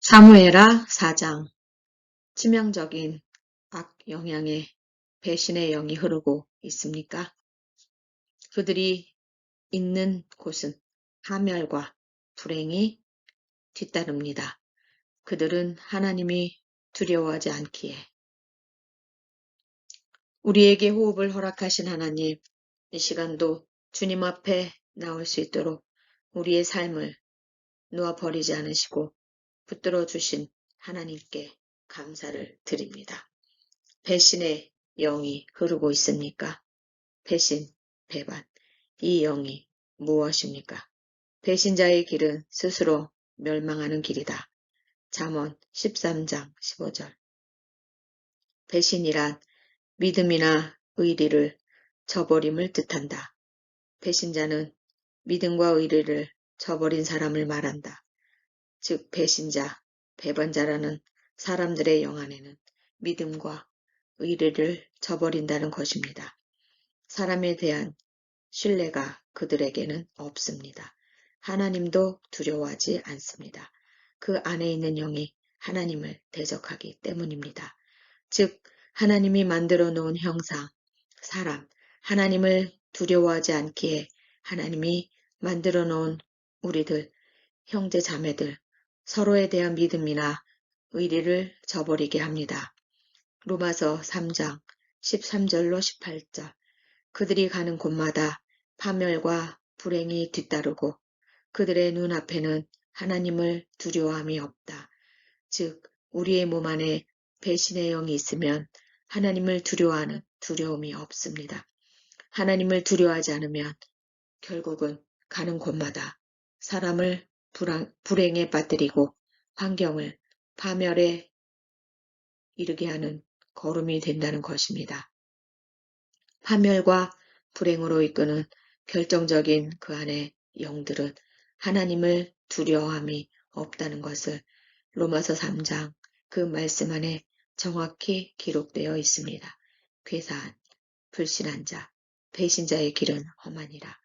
사무엘하 4장 치명적인 악 영향에 배신의 영이 흐르고 있습니까? 그들이 있는 곳은 파멸과 불행이 뒤따릅니다. 그들은 하나님이 두려워하지 않기에 우리에게 호흡을 허락하신 하나님, 이 시간도 주님 앞에 나올 수 있도록 우리의 삶을 놓아 버리지 않으시고 붙들어 주신 하나님께 감사를 드립니다. 배신의 영이 흐르고 있습니까? 배신, 배반. 이 영이 무엇입니까? 배신자의 길은 스스로 멸망하는 길이다. 잠언 13장 15절. 배신이란 믿음이나 의리를 저버림을 뜻한다. 배신자는 믿음과 의리를 저버린 사람을 말한다. 즉 배신자, 배반자라는 사람들의 영 안에는 믿음과 의리를 저버린다는 것입니다. 사람에 대한 신뢰가 그들에게는 없습니다. 하나님도 두려워하지 않습니다. 그 안에 있는 영이 하나님을 대적하기 때문입니다. 즉 하나님이 만들어 놓은 형상, 사람, 하나님을 두려워하지 않기에 하나님이 만들어 놓은 우리들, 형제 자매들, 서로에 대한 믿음이나 의리를 저버리게 합니다. 로마서 3장 13절로 18절 그들이 가는 곳마다 파멸과 불행이 뒤따르고 그들의 눈앞에는 하나님을 두려워함이 없다. 즉 우리의 몸 안에 배신의 영이 있으면 하나님을 두려워하는 두려움이 없습니다. 하나님을 두려워하지 않으면 결국은 가는 곳마다 사람을 불안, 불행에 빠뜨리고 환경을 파멸에 이르게 하는 걸음이 된다는 것입니다. 파멸과 불행으로 이끄는 결정적인 그 안의 영들은 하나님을 두려워함이 없다는 것을 로마서 3장 그 말씀 안에 정확히 기록되어 있습니다. 괴사한, 불신한 자, 배신자의 길은 험하니라.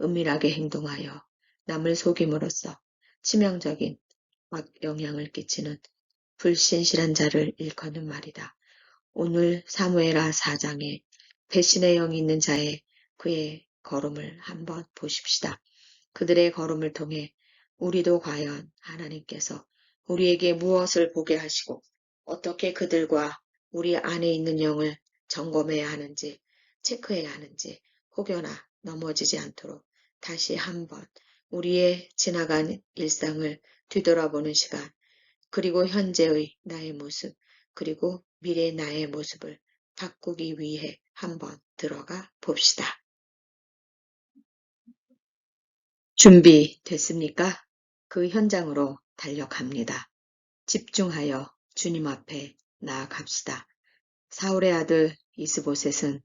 은밀하게 행동하여 남을 속임으로써 치명적인 악 영향을 끼치는 불신실한 자를 일컫는 말이다. 오늘 사무엘하 4장에 배신의 영이 있는 자의 그의 걸음을 한번 보십시다. 그들의 걸음을 통해 우리도 과연 하나님께서 우리에게 무엇을 보게 하시고 어떻게 그들과 우리 안에 있는 영을 점검해야 하는지 체크해야 하는지 혹여나 넘어지지 않도록 다시 한번 우리의 지나간 일상을 뒤돌아보는 시간 그리고 현재의 나의 모습 그리고 미래의 나의 모습을 바꾸기 위해 한번 들어가 봅시다. 준비됐습니까? 그 현장으로 달려갑니다. 집중하여 주님 앞에 나아갑시다. 사울의 아들 이스보셋은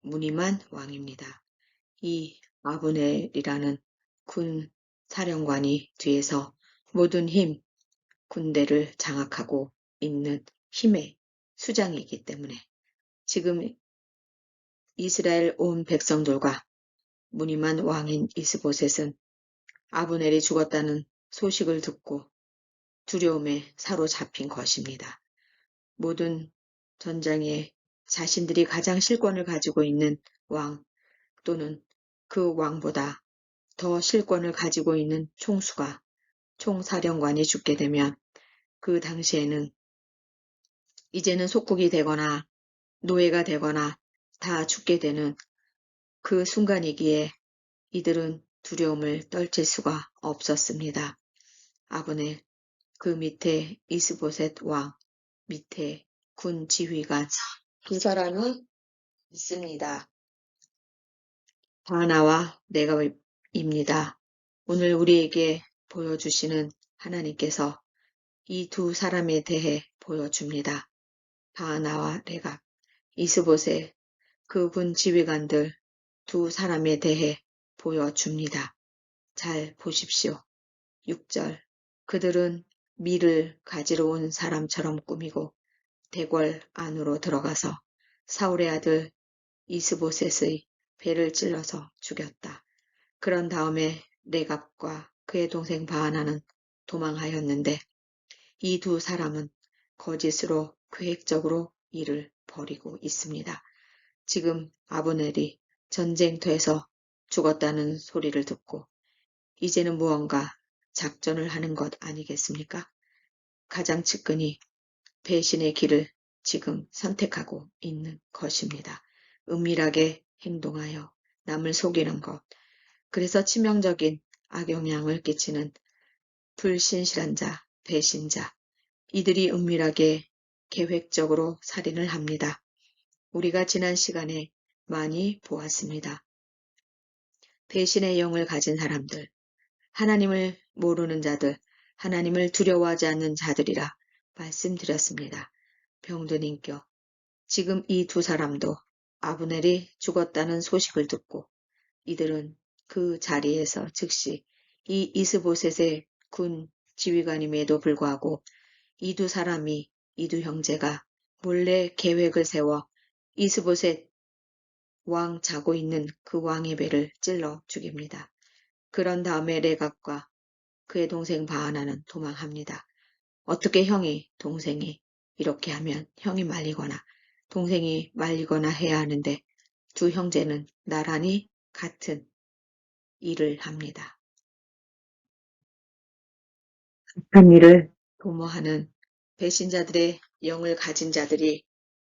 무늬만 왕입니다. 이 아브넬이라는 군 사령관이 뒤에서 모든 힘, 군대를 장악하고 있는 힘의 수장이기 때문에 지금 이스라엘 온 백성들과 무늬만 왕인 이스보셋은 아브넬이 죽었다는 소식을 듣고 두려움에 사로잡힌 것입니다. 모든 전장에 자신들이 가장 실권을 가지고 있는 왕 또는 그 왕보다 더 실권을 가지고 있는 총수가 총사령관이 죽게 되면 그 당시에는 이제는 속국이 되거나 노예가 되거나 다 죽게 되는 그 순간이기에 이들은 두려움을 떨칠 수가 없었습니다. 아브넬, 그 밑에 이스보셋 왕, 밑에 군 지휘관 두 사람이 있습니다. 바나와 내가 입니다. 오늘 우리에게 보여주시는 하나님께서 이 두 사람에 대해 보여줍니다. 바나와 레갑, 이스보셋, 그군 지휘관들 두 사람에 대해 보여줍니다. 잘 보십시오. 6절 그들은 밀을 가지러 온 사람처럼 꾸미고 대궐 안으로 들어가서 사울의 아들 이스보셋의 배를 찔러서 죽였다. 그런 다음에 레갑과 그의 동생 바하나는 도망하였는데 이 두 사람은 거짓으로 계획적으로 일을 벌이고 있습니다. 지금 아브넬이 전쟁터에서 죽었다는 소리를 듣고 이제는 무언가 작전을 하는 것 아니겠습니까? 가장 측근이 배신의 길을 지금 선택하고 있는 것입니다. 은밀하게 행동하여 남을 속이는 것. 그래서 치명적인 악영향을 끼치는 불신실한 자, 배신자. 이들이 은밀하게 계획적으로 살인을 합니다. 우리가 지난 시간에 많이 보았습니다. 배신의 영을 가진 사람들, 하나님을 모르는 자들, 하나님을 두려워하지 않는 자들이라 말씀드렸습니다. 병든 인격. 지금 이 두 사람도 아브넬이 죽었다는 소식을 듣고 이들은 그 자리에서 즉시 이 이스보셋의 군 지휘관임에도 불구하고 이두 사람이 이두 형제가 몰래 계획을 세워 이스보셋 왕 자고 있는 그 왕의 배를 찔러 죽입니다. 그런 다음에 레갑과 그의 동생 바하나는 도망합니다. 어떻게 형이 동생이 이렇게 하면 형이 말리거나 동생이 말리거나 해야 하는데 두 형제는 나란히 같은 일을 합니다. 한 일을 도모하는 배신자들의 영을 가진 자들이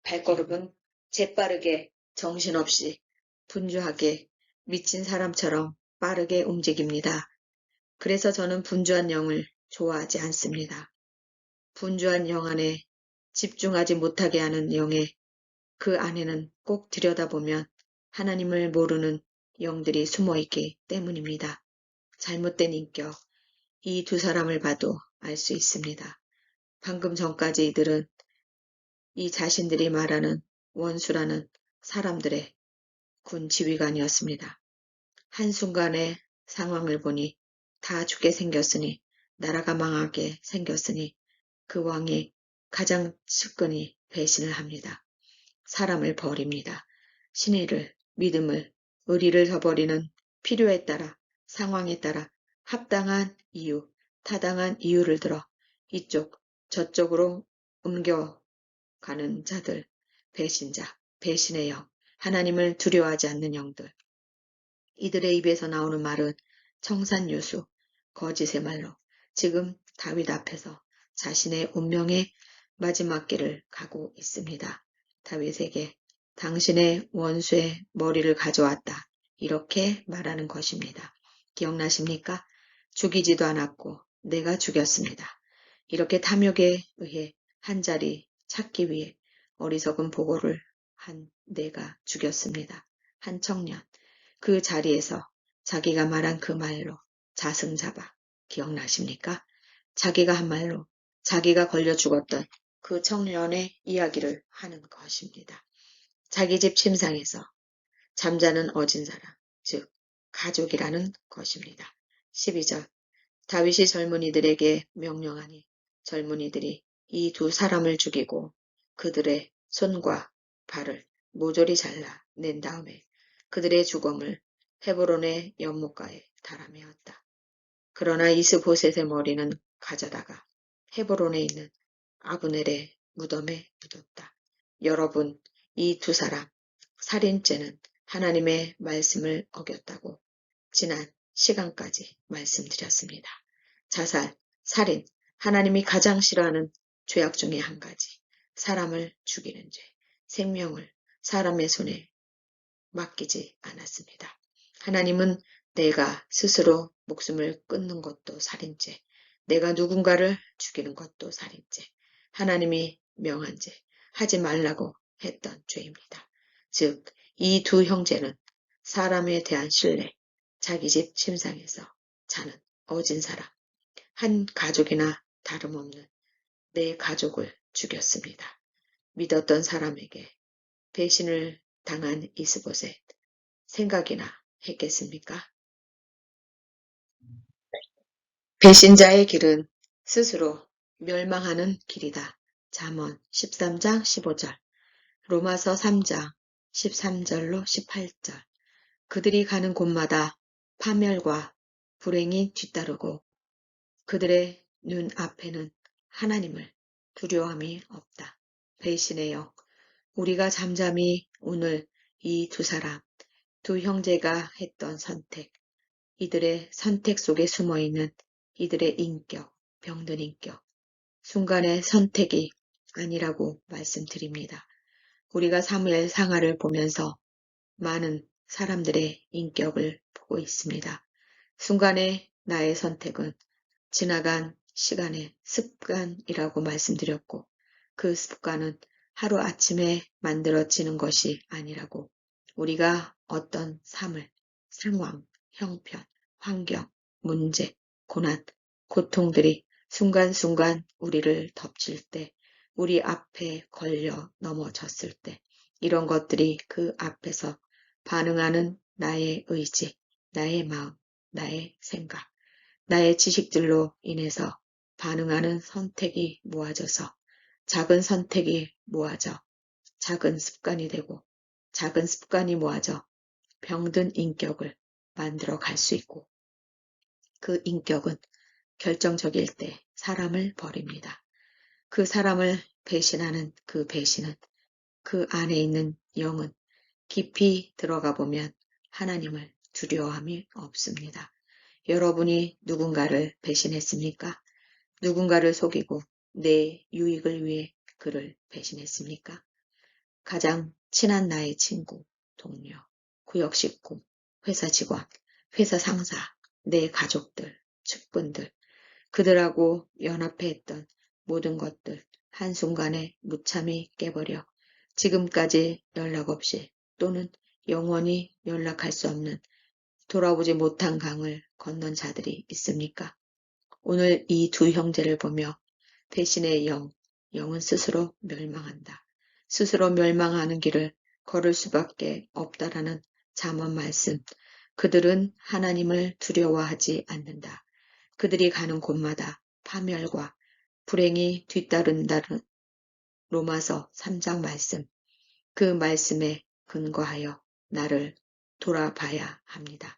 발걸음은 재빠르게 정신없이 분주하게 미친 사람처럼 빠르게 움직입니다. 그래서 저는 분주한 영을 좋아하지 않습니다. 분주한 영 안에 집중하지 못하게 하는 영의 그 안에는 꼭 들여다보면 하나님을 모르는 영들이 숨어 있기 때문입니다. 잘못된 인격, 이 두 사람을 봐도 알 수 있습니다. 방금 전까지 이들은 이 자신들이 말하는 원수라는 사람들의 군 지휘관이었습니다. 한순간의 상황을 보니 다 죽게 생겼으니 나라가 망하게 생겼으니 그 왕이 가장 측근히 배신을 합니다. 사람을 버립니다. 신의를, 믿음을, 의리를 저버리는 필요에 따라 상황에 따라 합당한 이유, 타당한 이유를 들어 이쪽, 저쪽으로 옮겨가는 자들, 배신자, 배신의 영, 하나님을 두려워하지 않는 영들. 이들의 입에서 나오는 말은 청산유수, 거짓의 말로 지금 다윗 앞에서 자신의 운명의 마지막 길을 가고 있습니다. 다윗에게 당신의 원수의 머리를 가져왔다. 이렇게 말하는 것입니다. 기억나십니까? 죽이지도 않았고 내가 죽였습니다. 이렇게 탐욕에 의해 한 자리 찾기 위해 어리석은 보고를 한 내가 죽였습니다. 한 청년. 그 자리에서 자기가 말한 그 말로 자승자박 기억나십니까? 자기가 한 말로 자기가 걸려 죽었던 그 청년의 이야기를 하는 것입니다. 자기 집 침상에서 잠자는 어진 사람, 즉 가족이라는 것입니다. 12절 다윗이 젊은이들에게 명령하니 젊은이들이 이 두 사람을 죽이고 그들의 손과 발을 모조리 잘라 낸 다음에 그들의 죽음을 헤브론의 연못가에 달아메었다. 그러나 이스보셋의 머리는 가져다가 헤브론에 있는 아브넬의 무덤에 묻었다. 여러분, 이 두 사람, 살인죄는 하나님의 말씀을 어겼다고 지난 시간까지 말씀드렸습니다. 자살, 살인, 하나님이 가장 싫어하는 죄악 중의 한 가지, 사람을 죽이는 죄, 생명을 사람의 손에 맡기지 않았습니다. 하나님은 내가 스스로 목숨을 끊는 것도 살인죄, 내가 누군가를 죽이는 것도 살인죄, 하나님이 명한 죄, 하지 말라고 했던 죄입니다. 즉, 이 두 형제는 사람에 대한 신뢰, 자기 집 침상에서 자는 어진 사람, 한 가족이나 다름없는 내 가족을 죽였습니다. 믿었던 사람에게 배신을 당한 이스보셋 생각이나 했겠습니까? 배신자의 길은 스스로 멸망하는 길이다. 잠언 13장 15절 로마서 3장 13절로 18절 그들이 가는 곳마다 파멸과 불행이 뒤따르고 그들의 눈 앞에는 하나님을 두려움이 없다. 배신의 영. 우리가 잠잠히 오늘 이 두 사람, 두 형제가 했던 선택, 이들의 선택 속에 숨어 있는 이들의 인격, 병든 인격, 순간의 선택이 아니라고 말씀드립니다. 우리가 사무엘 상하를 보면서 많은 사람들의 인격을 보고 있습니다. 순간의 나의 선택은 지나간 시간의 습관이라고 말씀드렸고 그 습관은 하루 아침에 만들어지는 것이 아니라고 우리가 어떤 삶을, 상황, 형편, 환경, 문제, 고난, 고통들이 순간순간 우리를 덮칠 때, 우리 앞에 걸려 넘어졌을 때, 이런 것들이 그 앞에서 반응하는 나의 의지, 나의 마음, 나의 생각, 나의 지식들로 인해서 반응하는 선택이 모아져서 작은 선택이 모아져 작은 습관이 되고 작은 습관이 모아져 병든 인격을 만들어 갈 수 있고 그 인격은 결정적일 때 사람을 버립니다. 그 사람을 배신하는 그 배신은 그 안에 있는 영은 깊이 들어가 보면 하나님을 두려워함이 없습니다. 여러분이 누군가를 배신했습니까? 누군가를 속이고 내 유익을 위해 그를 배신했습니까? 가장 친한 나의 친구, 동료, 구역 식구, 회사 직원, 회사 상사, 내 가족들, 측분들, 그들하고 연합해 했던 모든 것들 한순간에 무참히 깨버려 지금까지 연락 없이 또는 영원히 연락할 수 없는 돌아오지 못한 강을 건넌 자들이 있습니까? 오늘 이 두 형제를 보며 배신의 영, 영은 스스로 멸망한다. 스스로 멸망하는 길을 걸을 수밖에 없다라는 잠언 말씀. 그들은 하나님을 두려워하지 않는다. 그들이 가는 곳마다 파멸과 불행이 뒤따른다는 로마서 3장 말씀. 그 말씀에 근거하여 나를 돌아봐야 합니다.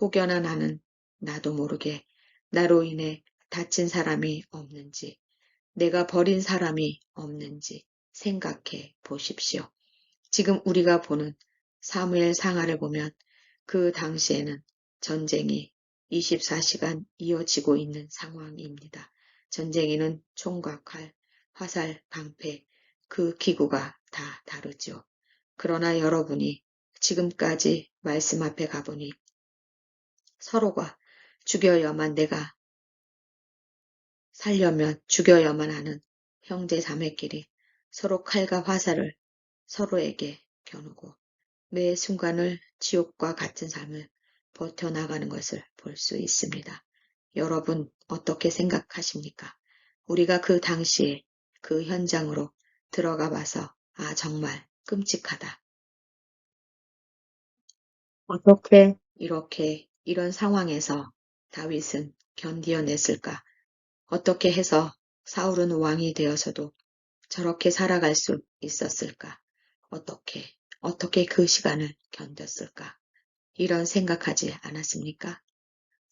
혹여나 나는 나도 모르게 나로 인해 다친 사람이 없는지, 내가 버린 사람이 없는지 생각해 보십시오. 지금 우리가 보는 사무엘 상하를 보면 그 당시에는 전쟁이 24시간 이어지고 있는 상황입니다. 전쟁에는 총과 칼, 화살, 방패, 그 기구가 다 다르죠. 그러나 여러분이 지금까지 말씀 앞에 가보니 서로가 죽여야만 내가 살려면 죽여야만 하는 형제 자매끼리 서로 칼과 화살을 서로에게 겨누고 매 순간을 지옥과 같은 삶을 버텨나가는 것을 볼 수 있습니다. 여러분 어떻게 생각하십니까? 우리가 그 당시에 그 현장으로 들어가 봐서 아 정말 끔찍하다. 어떻게 이렇게 이런 상황에서 다윗은 견디어냈을까? 어떻게 해서 사울은 왕이 되어서도 저렇게 살아갈 수 있었을까? 어떻게, 어떻게 그 시간을 견뎠을까? 이런 생각하지 않았습니까?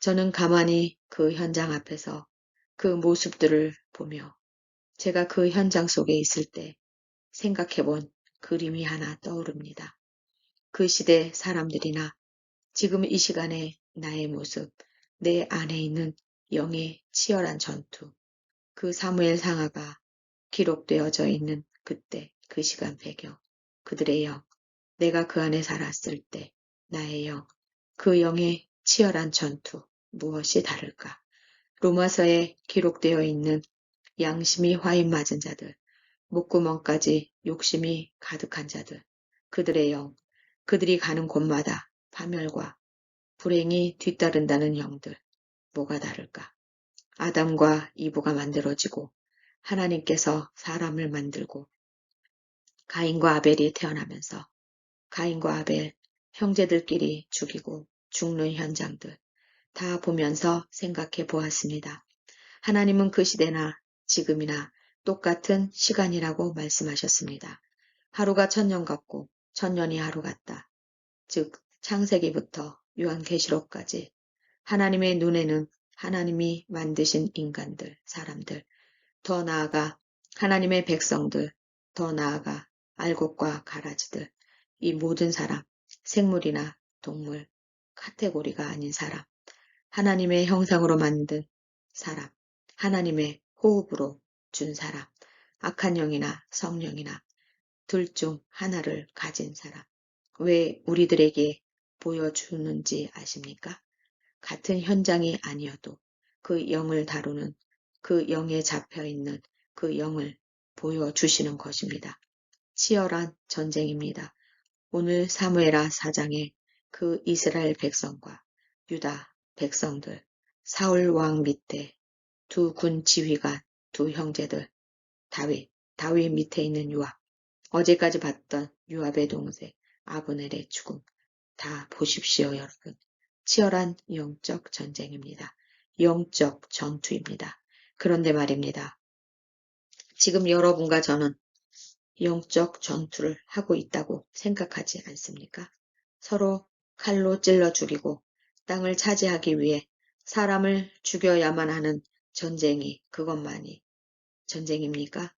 저는 가만히 그 현장 앞에서 그 모습들을 보며 제가 그 현장 속에 있을 때 생각해 본 그림이 하나 떠오릅니다. 그 시대 사람들이나 지금 이 시간에 나의 모습, 내 안에 있는 영의 치열한 전투, 그 사무엘 상하가 기록되어져 있는 그때, 그 시간 배경, 그들의 영, 내가 그 안에 살았을 때, 나의 영, 그 영의 치열한 전투, 무엇이 다를까? 로마서에 기록되어 있는 양심이 화인 맞은 자들, 목구멍까지 욕심이 가득한 자들, 그들의 영, 그들이 가는 곳마다 파멸과 불행이 뒤따른다는 영들, 뭐가 다를까? 아담과 이브가 만들어지고 하나님께서 사람을 만들고 가인과 아벨이 태어나면서 가인과 아벨 형제들끼리 죽이고 죽는 현장들 다 보면서 생각해 보았습니다. 하나님은 그 시대나 지금이나 똑같은 시간이라고 말씀하셨습니다. 하루가 천년 같고 천년이 하루 같다. 즉 창세기부터 요한계시록까지 하나님의 눈에는 하나님이 만드신 인간들, 사람들, 더 나아가 하나님의 백성들, 더 나아가 알곡과 가라지들, 이 모든 사람, 생물이나 동물, 카테고리가 아닌 사람, 하나님의 형상으로 만든 사람, 하나님의 호흡으로 준 사람, 악한 영이나 성령이나 둘 중 하나를 가진 사람, 왜 우리들에게 보여주는지 아십니까? 같은 현장이 아니어도 그 영을 다루는 그 영에 잡혀 있는 그 영을 보여주시는 것입니다. 치열한 전쟁입니다. 오늘 사무에라 사장의 그 이스라엘 백성과 유다 백성들, 사울 왕 밑에 두 군 지휘관, 두 형제들, 다윗, 다윗 밑에 있는 유압, 어제까지 봤던 유압의 동생 아브넬의 죽음, 다 보십시오 여러분. 치열한 영적 전쟁입니다. 영적 전투입니다. 그런데 말입니다. 지금 여러분과 저는 영적 전투를 하고 있다고 생각하지 않습니까? 서로 칼로 찔러 죽이고 땅을 차지하기 위해 사람을 죽여야만 하는 전쟁이 그것만이 전쟁입니까?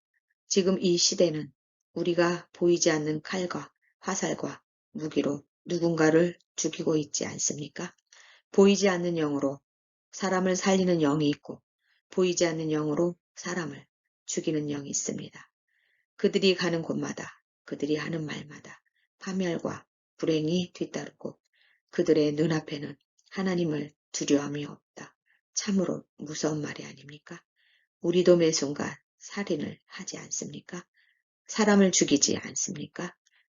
지금 이 시대는 우리가 보이지 않는 칼과 화살과 무기로 누군가를 죽이고 있지 않습니까? 보이지 않는 영으로 사람을 살리는 영이 있고 보이지 않는 영으로 사람을 죽이는 영이 있습니다. 그들이 가는 곳마다 그들이 하는 말마다 파멸과 불행이 뒤따르고 그들의 눈앞에는 하나님을 두려움이 없다. 참으로 무서운 말이 아닙니까? 우리도 매 순간 살인을 하지 않습니까? 사람을 죽이지 않습니까?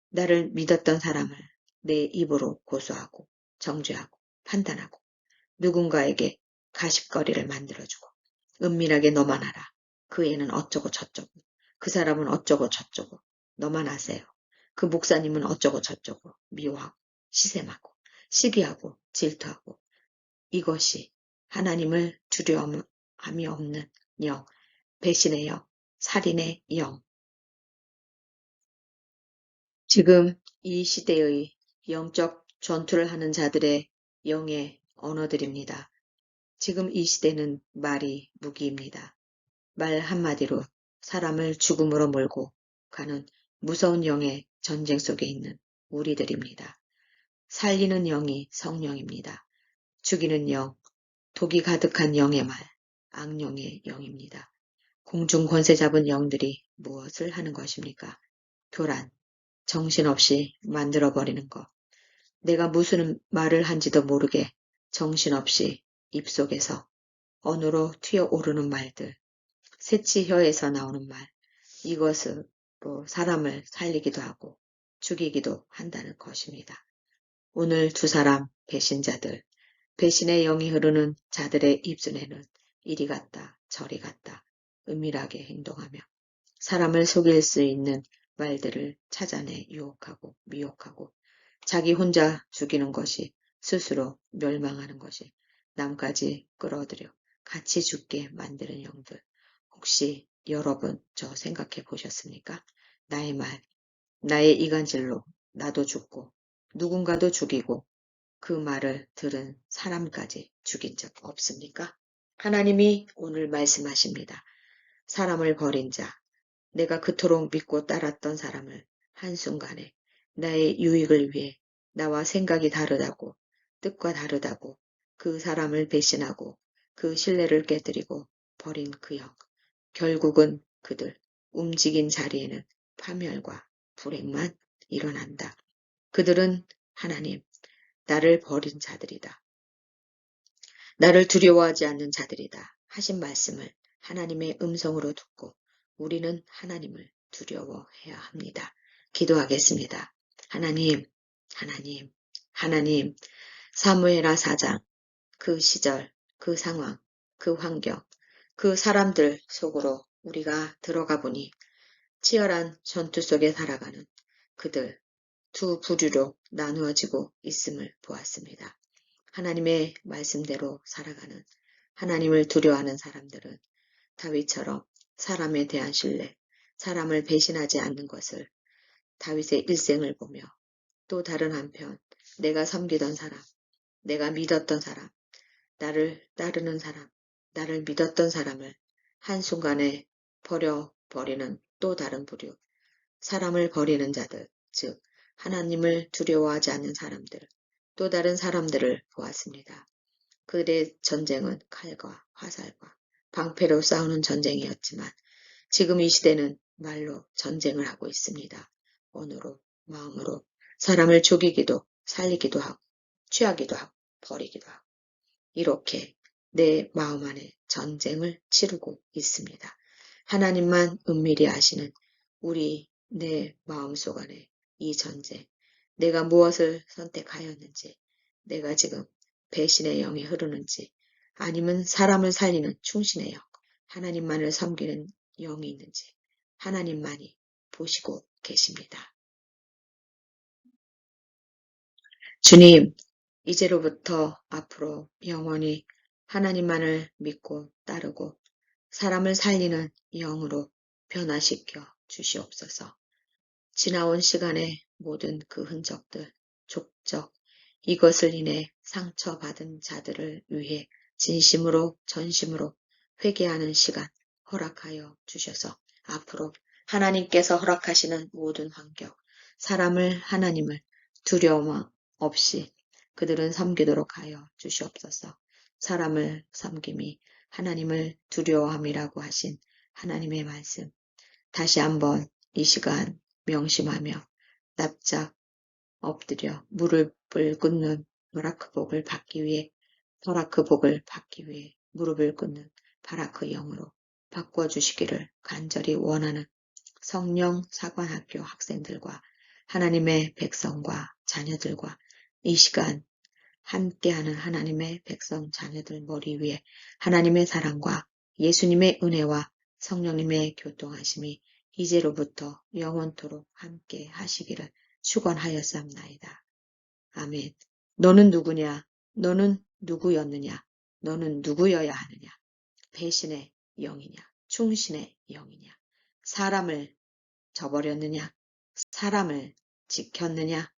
나를 믿었던 사람을 내 입으로 고소하고 정죄하고 판단하고 누군가에게 가십거리를 만들어주고 은밀하게 너만 알아. 그 애는 어쩌고 저쩌고 그 사람은 어쩌고 저쩌고 너만 아세요. 그 목사님은 어쩌고 저쩌고 미워하고 시샘하고 시기하고 질투하고 이것이 하나님을 두려움함이 없는 영, 배신의 영, 살인의 영. 지금 이 시대의 영적 전투를 하는 자들의 영의 언어들입니다. 지금 이 시대는 말이 무기입니다. 말 한마디로 사람을 죽음으로 몰고 가는 무서운 영의 전쟁 속에 있는 우리들입니다. 살리는 영이 성령입니다. 죽이는 영, 독이 가득한 영의 말, 악령의 영입니다. 공중 권세 잡은 영들이 무엇을 하는 것입니까? 교란, 정신없이 만들어버리는 것. 내가 무슨 말을 한지도 모르게 정신없이 입속에서 언어로 튀어오르는 말들, 새치혀에서 나오는 말, 이것으로 사람을 살리기도 하고 죽이기도 한다는 것입니다. 오늘 두 사람 배신자들, 배신의 영이 흐르는 자들의 입술에는 이리 갔다 저리 갔다 은밀하게 행동하며 사람을 속일 수 있는 말들을 찾아내 유혹하고 미혹하고 자기 혼자 죽이는 것이 스스로 멸망하는 것이 남까지 끌어들여 같이 죽게 만드는 영들. 혹시 여러분 저 생각해 보셨습니까? 나의 말, 나의 이간질로 나도 죽고 누군가도 죽이고 그 말을 들은 사람까지 죽인 적 없습니까? 하나님이 오늘 말씀하십니다. 사람을 버린 자, 내가 그토록 믿고 따랐던 사람을 한순간에 나의 유익을 위해 나와 생각이 다르다고, 뜻과 다르다고 그 사람을 배신하고 그 신뢰를 깨뜨리고 버린 그 영. 결국은 그들 움직인 자리에는 파멸과 불행만 일어난다. 그들은 하나님, 나를 버린 자들이다. 나를 두려워하지 않는 자들이다. 하신 말씀을 하나님의 음성으로 듣고 우리는 하나님을 두려워해야 합니다. 기도하겠습니다. 하나님, 하나님, 하나님, 사무엘하 사장, 그 시절, 그 상황, 그 환경, 그 사람들 속으로 우리가 들어가 보니 치열한 전투 속에 살아가는 그들 두 부류로 나누어지고 있음을 보았습니다. 하나님의 말씀대로 살아가는 하나님을 두려워하는 사람들은 다윗처럼 사람에 대한 신뢰, 사람을 배신하지 않는 것을 다윗의 일생을 보며 또 다른 한편 내가 섬기던 사람, 내가 믿었던 사람, 나를 따르는 사람, 나를 믿었던 사람을 한순간에 버려버리는 또 다른 부류, 사람을 버리는 자들, 즉 하나님을 두려워하지 않는 사람들, 또 다른 사람들을 보았습니다. 그들의 전쟁은 칼과 화살과 방패로 싸우는 전쟁이었지만 지금 이 시대는 말로 전쟁을 하고 있습니다. 언어로, 마음으로 사람을 죽이기도 살리기도 하고 취하기도 하고 버리기도 하고 이렇게 내 마음 안에 전쟁을 치르고 있습니다. 하나님만 은밀히 아시는 우리 내 마음속 안에 이 전쟁, 내가 무엇을 선택하였는지, 내가 지금 배신의 영이 흐르는지, 아니면 사람을 살리는 충신의 영, 하나님만을 섬기는 영이 있는지, 하나님만이 보시고 계십니다. 주님, 이제로부터 앞으로 영원히 하나님만을 믿고 따르고 사람을 살리는 영으로 변화시켜 주시옵소서. 지나온 시간의 모든 그 흔적들, 족적, 이것을 인해 상처받은 자들을 위해 진심으로 전심으로 회개하는 시간 허락하여 주셔서 앞으로 하나님께서 허락하시는 모든 환경, 사람을 하나님을 두려움 없이 그들은 섬기도록 하여 주시옵소서. 사람을 섬김이 하나님을 두려워함이라고 하신 하나님의 말씀. 다시 한번 이 시간 명심하며 납작 엎드려 무릎을 꿇는 노라크 복을 받기 위해 노라크 복을 받기 위해 무릎을 꿇는 바라크 영으로 바꿔주시기를 간절히 원하는 성령 사관학교 학생들과 하나님의 백성과 자녀들과 이 시간 함께하는 하나님의 백성 자녀들 머리 위에 하나님의 사랑과 예수님의 은혜와 성령님의 교통하심이 이제로부터 영원토록 함께 하시기를 축원하였사옵나이다. 아멘. 너는 누구냐? 너는 누구였느냐? 너는 누구여야 하느냐? 배신의 영이냐? 충신의 영이냐? 사람을 저버렸느냐? 사람을 지켰느냐?